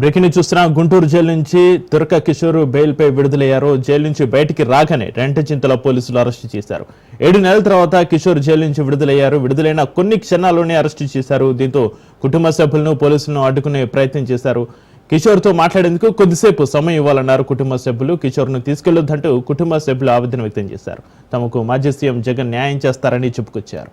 Breaking news Guntur jail నుంచి తురక కిషోర్ బెయిల్పై విడుదలయ్యారు. Jail నుంచి బయటికి రాగానే రెంటచింతల పోలీసులు అరెస్టు చేశారు. ఏడు నెలల తర్వాత కిషోర్ జైలు నుంచి విడుదలయ్యారు. విడుదలైన కొన్ని క్షణాల్లోనే అరెస్టు చేశారు. దీంతో కుటుంబ సభ్యులను పోలీసులను అడ్డుకునే ప్రయత్నం చేశారు. కిషోర్తో మాట్లాడేందుకు కొద్దిసేపు సమయం ఇవ్వాలన్నారు కుటుంబ సభ్యులు. కిషోర్ను తీసుకెళ్ళొద్దంటూ కుటుంబ సభ్యులు ఆవేదన వ్యక్తం చేశారు. తమకు మాజీ సీఎం జగన్ న్యాయం చేస్తారని చెప్పుకొచ్చారు.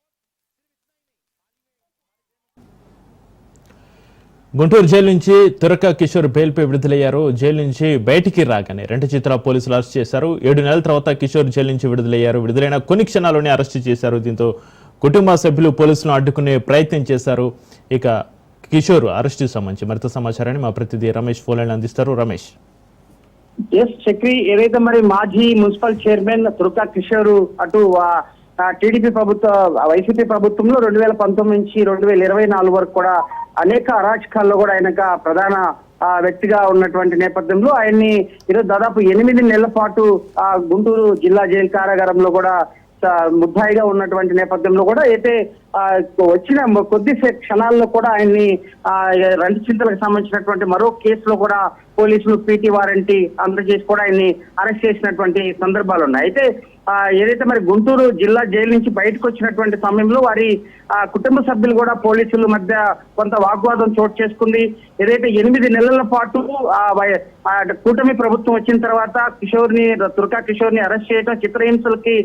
గుంటూరు జైలు నుంచి తురక కిషోర్ బెయిల్పై విడుదలయ్యారు. జైలు నుంచి బయటికి రాగానే రెండు చిత్ర పోలీసులు అరెస్ట్ చేశారు. ఏడు నెలల తర్వాత కిషోర్ జైలు నుంచి విడుదలయ్యారు. విడుదలైన కొన్ని క్షణాల్లోనే అరెస్ట్ చేశారు. దీంతో కుటుంబ సభ్యులు పోలీసులను అడ్డుకునే ప్రయత్నం చేశారు. ఇక కిషోర్ అరెస్టు సంబంధించి మరింత సమాచారాన్ని మా ప్రతినిధి రమేష్ ఫోన్లను అందిస్తారు. రమేష్. ఎస్ చక్రి ఏదైతే మరి మాజీ మున్సిపల్ చైర్మన్ తురక కిషోర్ అటు టీడీపీ ప్రభుత్వ వైసీపీ ప్రభుత్వంలో రెండు వేల పంతొమ్మిది నుంచి రెండు వేల ఇరవై నాలుగు వరకు కూడా అనేక అరాచకాల్లో కూడా ఆయనక ప్రధాన వ్యక్తిగా ఉన్నటువంటి నేపథ్యంలో ఆయన్ని ఈరోజు దాదాపు ఎనిమిది నెలల పాటు ఆ గుంటూరు జిల్లా జైలు కారాగారంలో కూడా ముద్దాయిగా ఉన్నటువంటి నేపథ్యంలో కూడా అయితే వచ్చిన కొద్దిసే కొద్ది క్షణాల్లో కూడా ఆయన్ని ఆ, రెండు చింతలకు సంబంధించినటువంటి మరో కేసులో కూడా పోలీసులు పీటీ వారంటీ అందజేసి కూడా ఆయన్ని అరెస్ట్ చేసినటువంటి సందర్భాలు ఉన్నాయి అయితే ఏదైతే మరి గుంటూరు జిల్లా జైలు నుంచి బయటకు వచ్చినటువంటి సమయంలో వారి ఆ, కుటుంబ సభ్యులు కూడా పోలీసుల మధ్య కొంత వాగ్వాదం చోటు చేసుకుంది. ఏదైతే ఎనిమిది నెలల పాటు కూటమి ప్రభుత్వం వచ్చిన తర్వాత కిషోర్ని దుర్గా కిషోర్ని అరెస్ట్ చేయడం చిత్రహింసలకి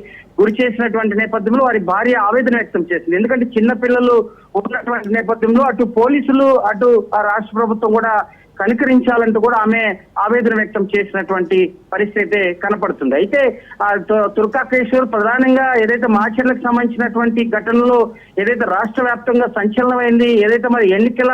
గురి చేసినటువంటి నేపథ్యంలో వారి భార్య ఆవేదన వ్యక్తం చేసింది. ఎందుకంటే చిన్న పిల్లలు ఉన్నటువంటి నేపథ్యంలో అటు పోలీసులు అటు ఆ రాష్ట్ర ప్రభుత్వం కూడా కనికరించాలంటూ కూడా ఆమె ఆవేదన వ్యక్తం చేసినటువంటి పరిస్థితి అయితే కనపడుతుంది. అయితే ఆ tu- ప్రధానంగా ఏదైతే మాచర్లకు సంబంధించినటువంటి ఘటనలో ఏదైతే రాష్ట్ర వ్యాప్తంగా సంచలనమైంది ఏదైతే మరి ఎన్నికల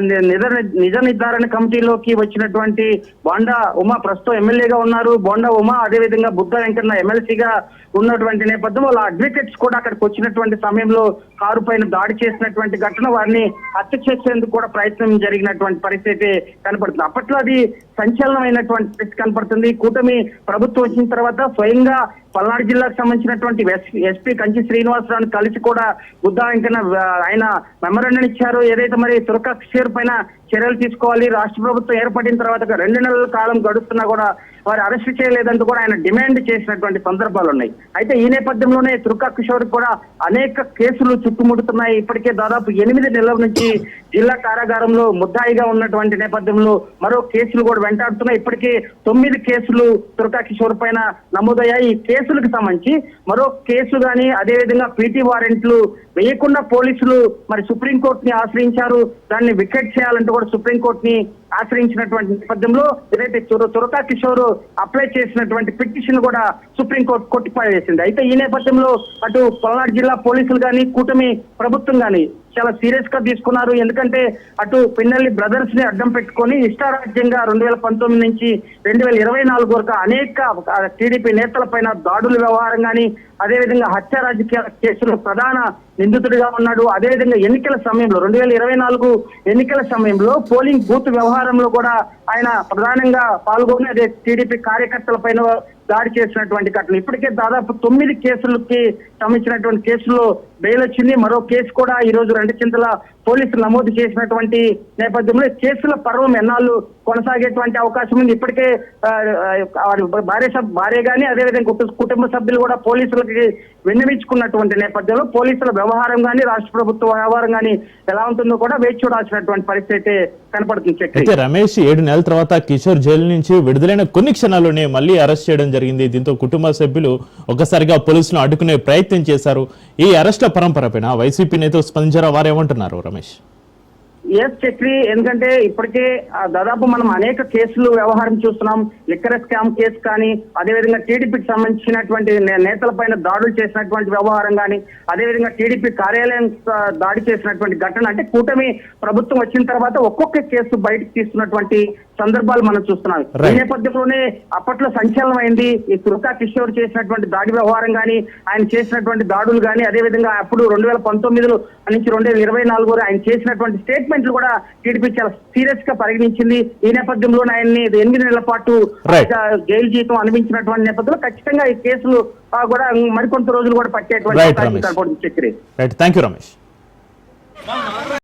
నిజ నిజ నిర్ధారణ కమిటీలోకి వచ్చినటువంటి బోండా ఉమా ప్రస్తుతం ఎమ్మెల్యేగా ఉన్నారు. బోండా ఉమా అదేవిధంగా బుద్ధ వెంకన్న ఎమ్మెల్సీగా ఉన్నటువంటి నేపథ్యం వాళ్ళ అడ్వకేట్స్ కూడా అక్కడికి వచ్చినటువంటి సమయంలో కారు పైన దాడి చేసినటువంటి ఘటన వారిని హత్య చేసేందుకు కూడా ప్రయత్నం జరిగినటువంటి పరిస్థితి కనపడుతుంది. అప్పట్లో అది సంచలనమైనటువంటి స్థితి కనపడుతుంది. కూటమి ప్రభుత్వం వచ్చిన తర్వాత స్వయంగా పల్నాడు జిల్లాకు సంబంధించినటువంటి ఎస్పీ కంచి శ్రీనివాసరావు కలిసి కూడా బుద్ధా వెంకన్న ఆయన మెమరాండం ఇచ్చారు. ఏదైతే మరి తురక పైన చర్యలు తీసుకోవాలి రాష్ట్ర ప్రభుత్వం ఏర్పడిన తర్వాత రెండు నెలల కాలం గడుస్తున్నా కూడా వారు అరెస్ట్ చేయలేదంటూ కూడా ఆయన డిమాండ్ చేసినటువంటి సందర్భాలు ఉన్నాయి. అయితే ఈ నేపథ్యంలోనే తుర్కా కిషోర్ కూడా అనేక కేసులు చుట్టుముడుతున్నాయి. ఇప్పటికే దాదాపు ఎనిమిది నెలల నుంచి జిల్లా కారాగారంలో ముద్దాయిగా ఉన్నటువంటి నేపథ్యంలో మరో కేసులు కూడా వెంటాడుతున్నా ఇప్పటికే తొమ్మిది కేసులు తుర్కా కిషోర్ పైన నమోదయ్యాయి. ఈ కేసులకు సంబంధించి మరో కేసు గాని అదేవిధంగా పీటీ వారెంట్లు వేయకుండా పోలీసులు మరి సుప్రీంకోర్టు ని ఆశ్రయించారు. దాన్ని వికెట్ చేయాలంటూ కూడా సుప్రీంకోర్టు ని ఆశ్రయించినటువంటి నేపథ్యంలో ఏదైతే తురకా కిషోర్ అప్లై చేసినటువంటి పిటిషన్ కూడా సుప్రీంకోర్టు కొట్టిపారేసింది. అయితే ఈ నేపథ్యంలో అటు పల్నాడు జిల్లా పోలీసులు కానీ కూటమి ప్రభుత్వం కానీ చాలా సీరియస్గా తీసుకున్నారు. ఎందుకంటే అటు పిన్నల్లి బ్రదర్స్ని అడ్డం పెట్టుకొని ఇష్టారాజ్యంగా రెండు వేల పంతొమ్మిది నుంచి రెండు వేల ఇరవై నాలుగు వరకు అనేక టీడీపీ నేతల పైన దాడుల వ్యవహారం కానీ అదేవిధంగా హత్య రాజకీయ కేసులో ప్రధాన నిందితుడిగా ఉన్నాడు. అదేవిధంగా ఎన్నికల సమయంలో రెండు వేల ఇరవై నాలుగు ఎన్నికల సమయంలో పోలింగ్ బూత్ వ్యవహారంలో కూడా ఆయన ప్రధానంగా పాల్గొని అదే టీడీపీ కార్యకర్తల పైన దాడి చేసినటువంటి ఘటన. ఇప్పటికే దాదాపు తొమ్మిది కేసులకి సంబంధించినటువంటి కేసుల్లో బెయిల్ వచ్చింది. మరో కేసు కూడా ఈ రోజు రెండు చింతల పోలీసులు నమోదు చేసినటువంటి నేపథ్యంలో కేసుల పర్వం ఎన్నాళ్ళు కొనసాగేటువంటి అవకాశం ఉంది. ఇప్పటికే భార్య భార్య కానీ అదేవిధంగా కుటుంబ సభ్యులు కూడా పోలీసులకి విన్నవించుకున్నటువంటి నేపథ్యంలో పోలీసుల వ్యవహారం కానీ రాష్ట్ర ప్రభుత్వ వ్యవహారం కానీ ఎలా ఉంటుందో కూడా వేచి చూడాల్సినటువంటి పరిస్థితి అయితే కనపడుతుంది అయితే రమేష్ ఏడు నెలల తర్వాత కిషోర్ జైలు నుంచి విడుదలైన కొన్ని క్షణాల్లోనే మళ్ళీ అరెస్ట్ చేయడం జరిగింది. దీంతో కుటుంబ సభ్యులు ఒక్కసారిగా పోలీసులను అడ్డుకునే ప్రయత్నం చేశారు. ఈ అరెస్ట్ల పరంపరపైన వైసీపీ నేతలు స్పందించారా? వారేమంటున్నారు రమేష్? ఎస్ చక్రి ఎందుకంటే ఇప్పటికే దాదాపు మనం అనేక కేసులు వ్యవహారం చూస్తున్నాం. లిక్కర స్కామ్ కేసు కానీ అదేవిధంగా టీడీపీకి సంబంధించినటువంటి నే- నేతలపైన దాడులు చేసినటువంటి వ్యవహారం కానీ అదేవిధంగా టీడీపీ కార్యాలయం దాడి చేసినటువంటి ఘటన అంటే కూటమి ప్రభుత్వం వచ్చిన తర్వాత ఒక్కొక్క కేసు బయటకు తీస్తున్నటువంటి సందర్భాలు మనం చూస్తున్నాం. ఈ. నేపథ్యంలోనే అప్పట్లో సంచలనమైంది ఈ తుర్కా కిషోర్ చేసినటువంటి దాడి వ్యవహారం కానీ ఆయన చేసినటువంటి దాడులు కానీ అదేవిధంగా అప్పుడు రెండు వేల పంతొమ్మిదిలో నుంచి రెండు వేల ఇరవై నాలుగు ఆయన చేసినటువంటి స్టేట్మెంట్లు కూడా టీడీపీ చాలా సీరియస్గా పరిగణించింది. ఈ నేపథ్యంలో ఆయన్ని ఎనిమిది నెలల పాటు జైలు జీతం అనిపించినటువంటి నేపథ్యంలో ఖచ్చితంగా ఈ కేసులు కూడా మరికొంత రోజులు కూడా పట్టేటువంటి అవకాశం రమేష్. కనపడుతుంది చక్రి